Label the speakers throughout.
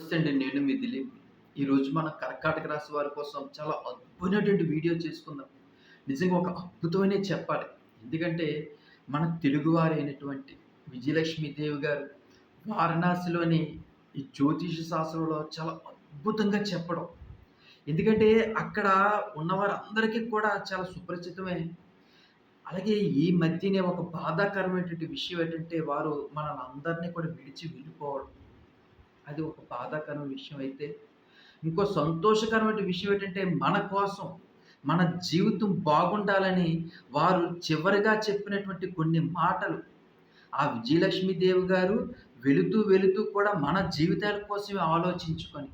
Speaker 1: నమస్తే అండి నేను మీ దిలీప్. ఈరోజు మన కర్కాటక రాశి వారి కోసం చాలా అద్భుతమైనటువంటి వీడియో చేసుకుందాం. నిజంగా ఒక అద్భుతమైన చెప్పాలి. ఎందుకంటే మన తెలుగువారు అయినటువంటి విజయలక్ష్మీదేవి గారు వారణాసిలోని ఈ జ్యోతిష శాస్త్రంలో చాలా అద్భుతంగా చెప్పడం. ఎందుకంటే అక్కడ ఉన్నవారందరికీ కూడా చాలా సుపరిచితమే. అలాగే ఈ మధ్యనే ఒక బాధాకరమైనటువంటి విషయం ఏంటంటే వారు మనల్ని అందరినీ కూడా విడిచి వెళ్ళిపోవడం. అది ఒక బాధాకరమైన విషయం అయితే. ఇంకో సంతోషకరమైన విషయం ఏంటంటే మన కోసం మన జీవితం బాగుండాలని వారు చివరిగా చెప్పినటువంటి కొన్ని మాటలు. ఆ విజయలక్ష్మీదేవి గారు వెళుతూ వెళుతూ కూడా మన జీవితాల కోసమే ఆలోచించుకొని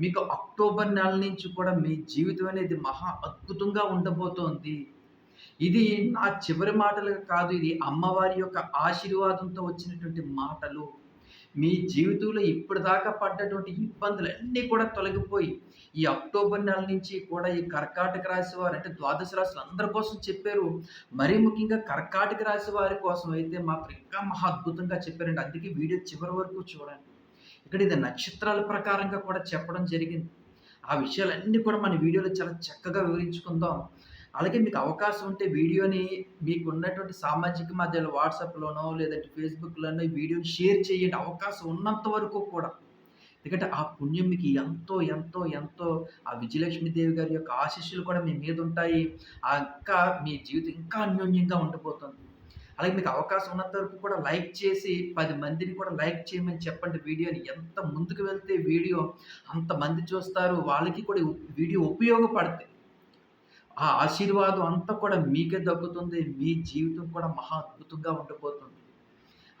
Speaker 1: మీకు అక్టోబర్ నెల నుంచి కూడా మీ జీవితం అనేది మహా అద్భుతంగా ఉండబోతోంది. ఇది నా చివరి మాటలు కాదు ఇది అమ్మవారి యొక్క ఆశీర్వాదంతో వచ్చినటువంటి మాటలు. మీ జీవితంలో ఇప్పటిదాకా పడ్డటువంటి ఇబ్బందులన్నీ కూడా తొలగిపోయి ఈ అక్టోబర్ నెల నుంచి కూడా ఈ కర్కాటక రాశి వారు అంటే ద్వాదశ రాశులు అందరి కోసం చెప్పారు. మరీ ముఖ్యంగా కర్కాటక రాశి వారి కోసం అయితే మాత్రం ఇంకా మహా అద్భుతంగా చెప్పారండి. అందుకే వీడియో చివరి వరకు చూడండి. ఇక్కడ ఇది నక్షత్రాల ప్రకారంగా కూడా చెప్పడం జరిగింది. ఆ విషయాలన్నీ కూడా మన వీడియోలో చాలా చక్కగా వివరించుకుందాం. అలాగే మీకు అవకాశం ఉంటే వీడియోని మీకు ఉన్నటువంటి సామాజిక మాధ్యమాలు వాట్సాప్‌లోనో లేదంటే ఫేస్‌బుక్‌లోనో ఈ వీడియోని షేర్ చేయండి. అవకాశం ఉన్నంత వరకు కూడా. ఎందుకంటే ఆ పుణ్యం మీకు ఎంతో, ఎంతో, ఎంతో ఆ విజయలక్ష్మీదేవి గారి యొక్క ఆశీస్సులు కూడా మీ మీద ఉంటాయి. ఆ ఇంకా మీ జీవితం ఇంకా అన్యోన్యంగా ఉండిపోతుంది. అలాగే మీకు అవకాశం ఉన్నంత వరకు కూడా లైక్ చేసి పది మందిని కూడా లైక్ చేయమని చెప్పండి వీడియోని. ఎంత ముందుకు వెళ్తే వీడియో అంతమంది చూస్తారు. వాళ్ళకి కూడా వీడియో ఉపయోగపడతాయి. ఆ ఆశీర్వాదం అంతా కూడా మీకే దక్కుతుంది. మీ జీవితం కూడా మహా అద్భుతంగా ఉండిపోతుంది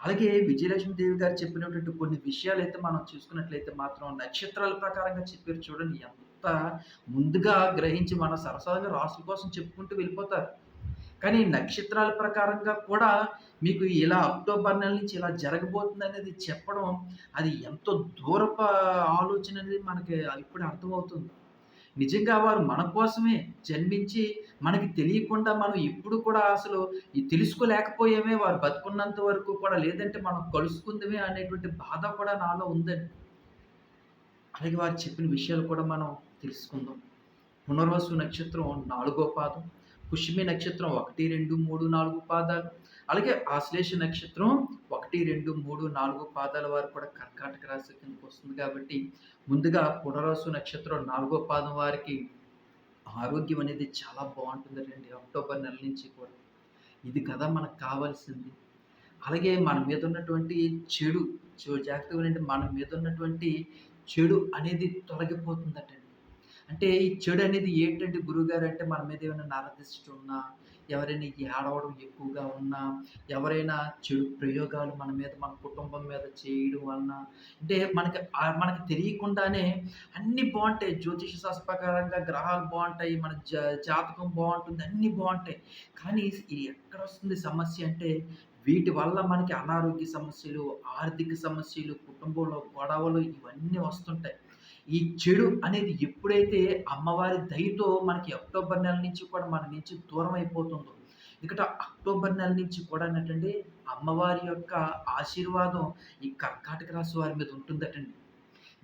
Speaker 1: అలాగే విజయలక్ష్మి దేవి గారు చెప్పినటువంటి కొన్ని విషయాలు అయితే మనం చూసుకున్నట్లయితే మాత్రం నక్షత్రాల ప్రకారంగా చెప్పారు చూడండి. ఎంత ముందుగా గ్రహించి మన సరసాగా రాసుల కోసం చెప్పుకుంటూ వెళ్ళిపోతారు. కానీ నక్షత్రాల ప్రకారంగా కూడా మీకు ఇలా అక్టోబర్ నెల నుంచి ఇలా జరగబోతుందనేది చెప్పడం అది ఎంతో దూరపు ఆలోచన అనేది మనకి ఇప్పుడే అర్థమవుతుంది. నిజంగా వారు మన కోసమే జన్మించి, మనకి తెలియకుండా మనం ఎప్పుడు కూడా అసలు తెలుసుకోలేకపోయామే వారు బతుకున్నంత వరకు కూడా. లేదంటే మనం కలుసుకుందమే అనేటువంటి బాధ కూడా నాలో ఉందండి. అలాగే వారు చెప్పిన విషయాలు కూడా మనం తెలుసుకుందాం. పునర్వసు నక్షత్రం నాలుగో పాదం, పుష్యమి నక్షత్రం 1, 2, 3, 4 పాదాలు, అలాగే ఆశ్లేష నక్షత్రం 1, 2, 3, 4 పాదాల వారు కూడా కర్కాటక రాశి కిందకు వస్తుంది కాబట్టి, ముందుగా పునర్వసు నక్షత్రం నాలుగో పాదం వారికి ఆరోగ్యం అనేది చాలా బావుంటుందటండి అక్టోబర్ నెల నుంచి కూడా. ఇది కదా మనకు కావాల్సింది. అలాగే మన మీద ఉన్నటువంటి చెడు జాగ్రత్తగా అంటే మన మీద ఉన్నటువంటి చెడు అనేది తొలగిపోతుందటండి. అంటే ఈ చెడు అనేది ఏంటంటే గురువుగారు అంటే మన మీద ఏమైనా నరదిష్టి ఉన్నా, ఎవరైనా ఈ ఆడవడం ఎక్కువగా ఉన్నా, ఎవరైనా చెడు ప్రయోగాలు మన మీద, మన కుటుంబం మీద చేయడం వలన అంటే మనకి మనకి తెలియకుండానే అన్నీ బాగుంటాయి జ్యోతిష శాస్త్ర ప్రకారంగా గ్రహాలు బాగుంటాయి మన జ జాతకం బాగుంటుంది అన్నీ బాగుంటాయి కానీ ఎక్కడ వస్తుంది సమస్య అంటే వీటి వల్ల మనకి అనారోగ్య సమస్యలు, ఆర్థిక సమస్యలు, కుటుంబంలో గొడవలు ఇవన్నీ వస్తుంటాయి. ఈ చెడు అనేది ఎప్పుడైతే అమ్మవారి దయతో మనకి అక్టోబర్ నెల నుంచి కూడా మన నుంచి దూరం అయిపోతుందో, ఎందుకంటే అక్టోబర్ నెల నుంచి కూడా అన్నట్టండి అమ్మవారి యొక్క ఆశీర్వాదం ఈ కర్కాటక రాశి వారి మీద ఉంటుందటండి.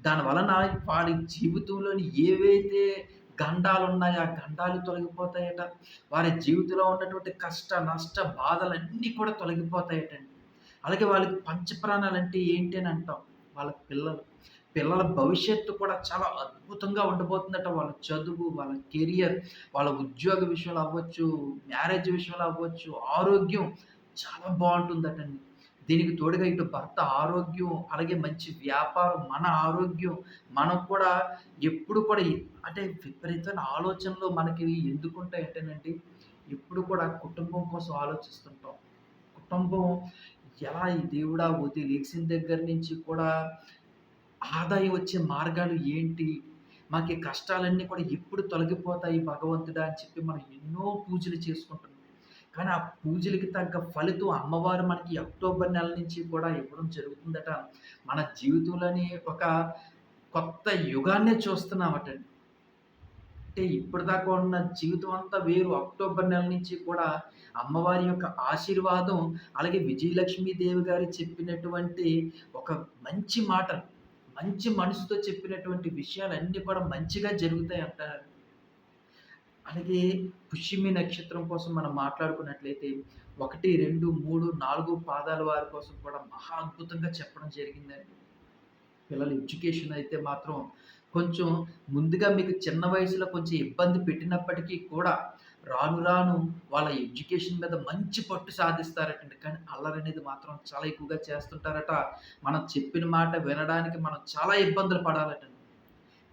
Speaker 1: దాని వలన వారి జీవితంలోని ఏవైతే గండాలున్నాయో, ఆ గండాలు తొలగిపోతాయట. వారి జీవితంలో ఉన్నటువంటి కష్ట, నష్ట బాధలన్నీ కూడా తొలగిపోతాయటండి. అలాగే వాళ్ళకి పంచప్రాణాలంటే ఏంటి అని అంటాం. వాళ్ళ పిల్లలు. పిల్లల భవిష్యత్తు కూడా చాలా అద్భుతంగా ఉండబోతుందట. వాళ్ళ చదువు, వాళ్ళ కెరియర్, వాళ్ళ ఉద్యోగ విషయంలో అవ్వచ్చు, మ్యారేజ్ విషయంలో అవ్వచ్చు, ఆరోగ్యం చాలా బాగుంటుందటండి దీనికి తోడుగా ఇటు భర్త ఆరోగ్యం, అలాగే మంచి వ్యాపారం, మన ఆరోగ్యం, మనం కూడా ఎప్పుడు కూడా అంటే విపరీతమైన ఆలోచనలు మనకి ఎందుకుంటాయంటేనండి, ఎప్పుడు కూడా కుటుంబం కోసం ఆలోచిస్తుంటాం. కుటుంబం ఎలా ఈ దేవుడా ఉదయం దగ్గర నుంచి కూడా ఆదాయం వచ్చే మార్గాలు ఏంటి? మాకీ కష్టాలన్నీ కూడా ఎప్పుడు తొలగిపోతాయి భగవంతుడా అని చెప్పి మనం ఎన్నో పూజలు చేసుకుంటున్నాం. కానీ ఆ పూజలకి తగ్గ ఫలితం అమ్మవారు మనకి అక్టోబర్ నెల నుంచి కూడా ఇవ్వడం జరుగుతుందట. మన జీవితంలోని ఒక కొత్త యుగాన్నే చూస్తున్నామటండి. అంటే ఇప్పటిదాకా ఉన్న జీవితం అంతా వేరు. అక్టోబర్ నెల నుంచి కూడా అమ్మవారి యొక్క ఆశీర్వాదం, అలాగే విజయలక్ష్మీదేవి గారు చెప్పినటువంటి ఒక మంచి మాట మంచి మనసుతో చెప్పినటువంటి విషయాలన్నీ కూడా మంచిగా జరుగుతాయి అంటారు. అలాగే పుష్యమి నక్షత్రం కోసం మనం మాట్లాడుకున్నట్లయితే 1, 2, 3, 4 పాదాల వారి కోసం కూడా మహా అద్భుతంగా చెప్పడం జరిగిందండి. పిల్లల ఎడ్యుకేషన్ అయితే మాత్రం కొంచెం ముందుగా మీకు చిన్న వయసులో కొంచెం ఇబ్బంది పెట్టినప్పటికీ కూడా రాను రాను వాళ్ళ ఎడ్యుకేషన్ మీద మంచి పట్టు సాధిస్తారటండి. కానీ అల్లరి అనేది మాత్రం చాలా ఎక్కువగా చేస్తుంటారట. మనం చెప్పిన మాట వినడానికి మనం చాలా ఇబ్బందులు పడాలటండి.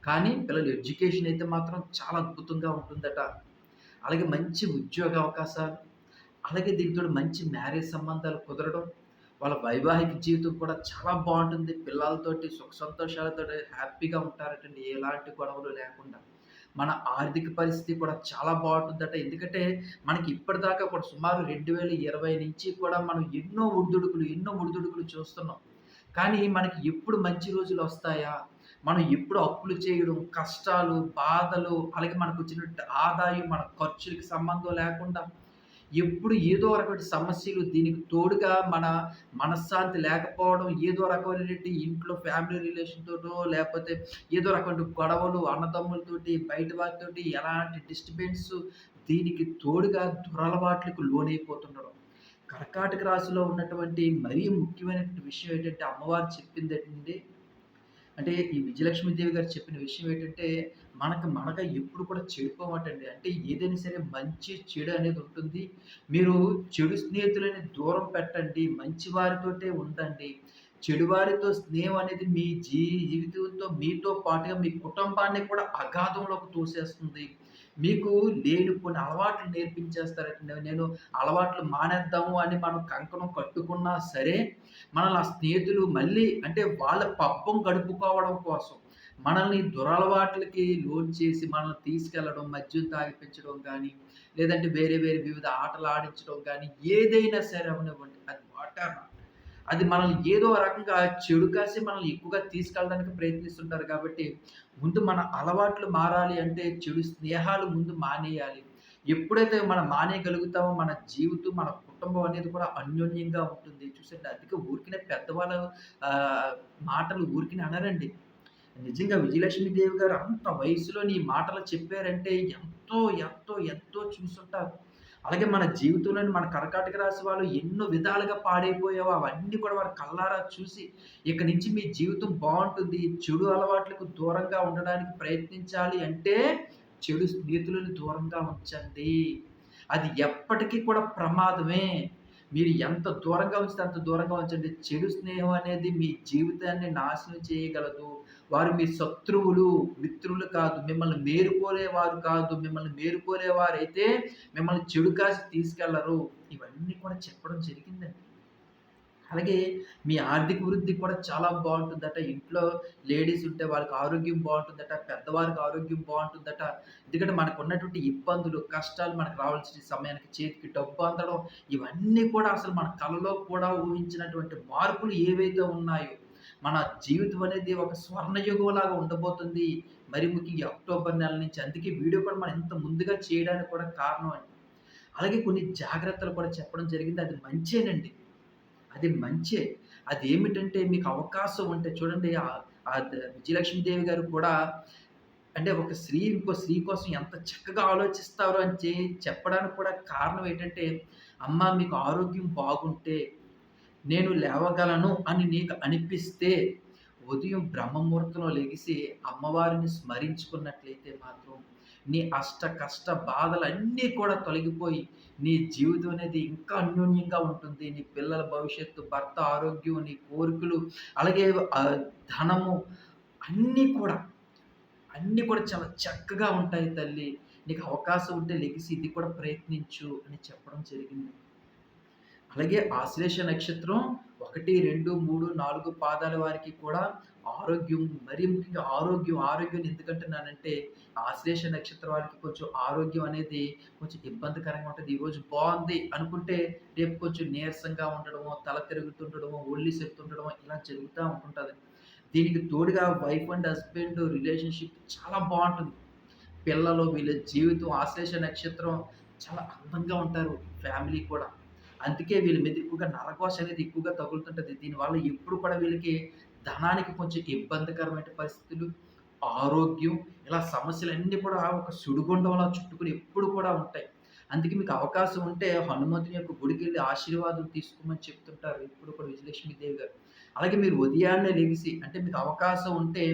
Speaker 1: కానీ పిల్లల ఎడ్యుకేషన్ అయితే మాత్రం చాలా అద్భుతంగా ఉంటుందట. అలాగే మంచి ఉద్యోగ అవకాశాలు, అలాగే దీనితోటి మంచి మ్యారేజ్ సంబంధాలు కుదరడం, వాళ్ళ వైవాహిక జీవితం కూడా చాలా బాగుంటుంది పిల్లలతోటి సుఖ సంతోషాలతో హ్యాపీగా ఉంటారటండి. ఎలాంటి గొడవలు లేకుండా. మన ఆర్థిక పరిస్థితి కూడా చాలా బాగుంటుందట ఎందుకంటే మనకి ఇప్పటిదాకా కూడా సుమారు 2020 నుంచి కూడా మనం ఎన్నో ఒడిదుడుకులు, ఎన్నో ఒడిదుడుకులు చూస్తున్నాం. కానీ మనకి ఎప్పుడు మంచి రోజులు వస్తాయా మనం ఎప్పుడు అప్పులు చేయడం, కష్టాలు, బాధలు, అలాగే మనకు వచ్చిన ఆదాయం, మన ఖర్చులకి సంబంధం లేకుండా ఎప్పుడు ఏదో రకమైన సమస్యలు దీనికి తోడుగా మన మనశ్శాంతి లేకపోవడం, ఏదో రకమైనటువంటి ఇంట్లో ఫ్యామిలీ రిలేషన్తోటో లేకపోతే ఏదో రకమైన గొడవలు అన్నదమ్ములతోటి, బయట వారితోటి ఎలాంటి డిస్టర్బెన్స్ దీనికి తోడుగా దురలవాట్లకు లోనైపోతుండడం. కర్కాటక రాశిలో ఉన్నటువంటి మరీ ముఖ్యమైనటువంటి విషయం ఏంటంటే అమ్మవారు చెప్పిందేంటండి అంటే ఈ విజయలక్ష్మీదేవి గారు చెప్పిన విషయం ఏంటంటే, మనకు మనగా ఎప్పుడు కూడా చెడిపోవటండి. అంటే ఏదైనా సరే మంచి, చెడు అనేది ఉంటుంది. మీరు చెడు స్నేహితులని దూరం పెట్టండి. మంచి వారితోటే ఉండండి. చెడువారితో స్నేహం అనేది మీ జీవితంతో మీతో పాటుగా మీ కుటుంబాన్ని కూడా అగాధంలోకి తోసేస్తుంది. మీకు లేనిపోని అలవాట్లు నేర్పించేస్తారంటే నేను అలవాట్లు మానేద్దాము అని మనం కంకణం కట్టుకున్నా సరే, మనల్ని ఆ స్నేహితులు మళ్ళీ అంటే వాళ్ళ పబ్బం గడుపుకోవడం కోసం, మనల్ని దురలవాట్లకి లోన్ చేసి మనల్ని తీసుకెళ్ళడం, మద్యం తాగిపించడం కానీ లేదంటే వేరే వేరే వివిధ ఆటలు ఆడించడం కానీ ఏదైనా సరే అవనివ్వండి. అది వాటర్ అది మనల్ని ఏదో రకంగా చెడు కాసి మనల్ని ఎక్కువగా తీసుకెళ్ళడానికి ప్రయత్నిస్తుంటారు కాబట్టి, ముందు మన అలవాట్లు మారాలి అంటే చెడు స్నేహాలు ముందు మానేయాలి. ఎప్పుడైతే మనం మానేయగలుగుతామో మన జీవితం, మన కుటుంబం అనేది కూడా అన్యోన్యంగా ఉంటుంది. చూసండి అందుకే ఊరికిన పెద్దవాళ్ళు మాటలు ఊరికిన అనరండి. నిజంగా విజయలక్ష్మి దేవి గారు అంత వయసులోని నీ మాటలు చెప్పారంటే ఎంతో, ఎంతో, ఎంతో చూసుంటారు. అలాగే మన జీవితంలోని మన కర్కాటక రాశి వాళ్ళు ఎన్నో విధాలుగా పాడైపోయావో అవన్నీ కూడా వారు కళ్ళారా చూసి, ఇక నుంచి మీ జీవితం బాగుంటుంది చెడు అలవాట్లకు దూరంగా ఉండడానికి ప్రయత్నించాలి అంటే, చెడు స్నేహితులను దూరంగా ఉంచండి. అది ఎప్పటికీ కూడా ప్రమాదమే. మీరు ఎంత దూరంగా ఉంచితే అంత దూరంగా ఉంచండి. చెడు స్నేహం అనేది మీ జీవితాన్ని నాశనం చేయగలదు. వారు మీ శత్రువులు, మిత్రులు కాదు. మిమ్మల్ని మేరుకోలేవారు కాదు. మిమ్మల్ని మేరుకోలేవారైతే మిమ్మల్ని చెడు కాసి తీసుకెళ్ళరు. ఇవన్నీ కూడా చెప్పడం జరిగిందండి. అలాగే మీ ఆర్థిక వృద్ధి కూడా చాలా బాగుంటుందట ఇంట్లో లేడీస్ ఉంటే వాళ్ళకి ఆరోగ్యం బాగుంటుందట పెద్దవారికి ఆరోగ్యం బాగుంటుందట ఎందుకంటే మనకున్నటువంటి ఇబ్బందులు, కష్టాలు మనకు రావాల్సిన సమయానికి చేతికి డబ్బు అందడం, ఇవన్నీ కూడా అసలు మన కలలో కూడా ఊహించినటువంటి మార్పులు ఏవైతే ఉన్నాయో, మన జీవితం అనేది ఒక స్వర్ణయుగంలాగా ఉండబోతుంది. మరి ముఖ్యంగా అక్టోబర్ నెల నుంచి. అందుకే వీడియో కూడా మనం ఇంత ముందుగా చేయడానికి కూడా కారణం అండి. అలాగే కొన్ని జాగ్రత్తలు కూడా చెప్పడం జరిగింది. అది మంచేనండి. అది మంచే. అదేమిటంటే మీకు అవకాశం ఉంటే చూడండి విజయలక్ష్మీదేవి గారు కూడా అంటే ఒక స్త్రీ ఇంకో స్త్రీ కోసం ఎంత చక్కగా ఆలోచిస్తారు అని చెప్పడానికి కూడా కారణం ఏంటంటే, "అమ్మ మీకు ఆరోగ్యం బాగుంటే, నేను లేవగలను అని నీకు అనిపిస్తే, ఉదయం బ్రహ్మముహూర్తంలో లెగిసి అమ్మవారిని స్మరించుకున్నట్లయితే మాత్రం, నీ అష్ట కష్ట బాధలన్నీ కూడా తొలగిపోయి, నీ జీవితం అనేది ఇంకా అన్యోన్యంగా ఉంటుంది. నీ పిల్లల భవిష్యత్తు, భర్త ఆరోగ్యం, నీ కోరికలు, అలాగే ధనము అన్నీ కూడా, అన్నీ కూడా చాలా చక్కగా ఉంటాయి తల్లి. నీకు అవకాశం ఉంటే లెగిసి ఇది కూడా ప్రయత్నించు" అని చెప్పడం జరిగింది. అలాగే ఆశ్లేష నక్షత్రం 1, 2, 3, 4 పాదాల వారికి కూడా ఆరోగ్యం మరి ముఖ్యంగా ఆరోగ్యం, ఆరోగ్యం ఎందుకంటున్నానంటే ఆశ్లేష నక్షత్రం వారికి కొంచెం ఆరోగ్యం అనేది కొంచెం ఇబ్బందికరంగా ఉంటుంది ఈరోజు బాగుంది అనుకుంటే రేపు కొంచెం నీరసంగా ఉండడమో, తల తిరుగుతుండడమో, ఒళ్ళు సెప్తుండడమో ఇలా జరుగుతూ ఉంటుంటుంది దీనికి తోడుగా వైఫ్ అండ్ హస్బెండ్ రిలేషన్‌షిప్ చాలా బాగుంటుంది పిల్లలు వీళ్ళ జీవితం ఆశ్లేష నక్షత్రం చాలా అందంగా ఉంటారు. ఫ్యామిలీ కూడా. అందుకే వీళ్ళ మీద ఎక్కువగా నరకోశ అనేది ఎక్కువగా తగులుతుంటుంది దీనివల్ల ఎప్పుడు కూడా వీళ్ళకి ధనానికి కొంచెం ఇబ్బందికరమైన పరిస్థితులు, ఆరోగ్యం ఇలా సమస్యలన్నీ కూడా ఒక సుడిగుండంలా చుట్టుకుని ఎప్పుడు కూడా ఉంటాయి. అందుకే మీకు అవకాశం ఉంటే హనుమంతుని యొక్క గుడికెళ్ళి ఆశీర్వాదం తీసుకోమని చెప్తుంటారు ఇప్పుడు కూడా విజయలక్ష్మీదేవి గారు. అలాగే మీరు ఉదయాన్నే లెగిసి అంటే మీకు అవకాశం ఉంటే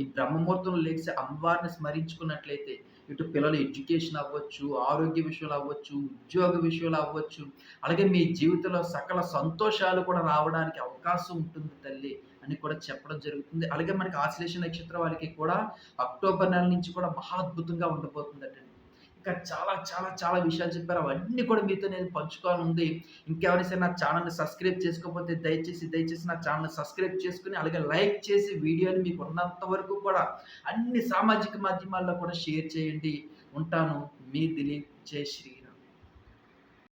Speaker 1: ఈ బ్రహ్మముహూర్తంలో లెగిసి అమ్మవారిని స్మరించుకున్నట్లయితే ఇటు పిల్లల ఎడ్యుకేషన్ అవ్వచ్చు, ఆరోగ్య విషయంలో అవ్వచ్చు, ఉద్యోగ విషయంలో అవ్వచ్చు, అలాగే మీ జీవితంలో సకల సంతోషాలు కూడా రావడానికి అవకాశం ఉంటుంది తల్లి అని కూడా చెప్పడం జరుగుతుంది. అలాగే మనకి ఆశ్లేష నక్షత్రం వాళ్ళకి కూడా అక్టోబర్ నెల నుంచి కూడా మహా అద్భుతంగా ఉండబోతుందట ఇంకా చాలా చాలా చాలా విషయాలు చెప్పారు. అవన్నీ కూడా మీతో నేను పంచుకోవాలనుంది. ఇంకెవరైనా సరే నా ఛానల్ని సబ్స్క్రైబ్ చేసుకోకపోతే దయచేసి, దయచేసి నా ఛానల్ని సబ్స్క్రైబ్ చేసుకొని, అలాగే లైక్ చేసి వీడియోని మీకు ఉన్నంత వరకు కూడా అన్ని సామాజిక మాధ్యమాల్లో కూడా షేర్ చేయండి. ఉంటాను. మీ దిలీప్. జై శ్రీరామ్.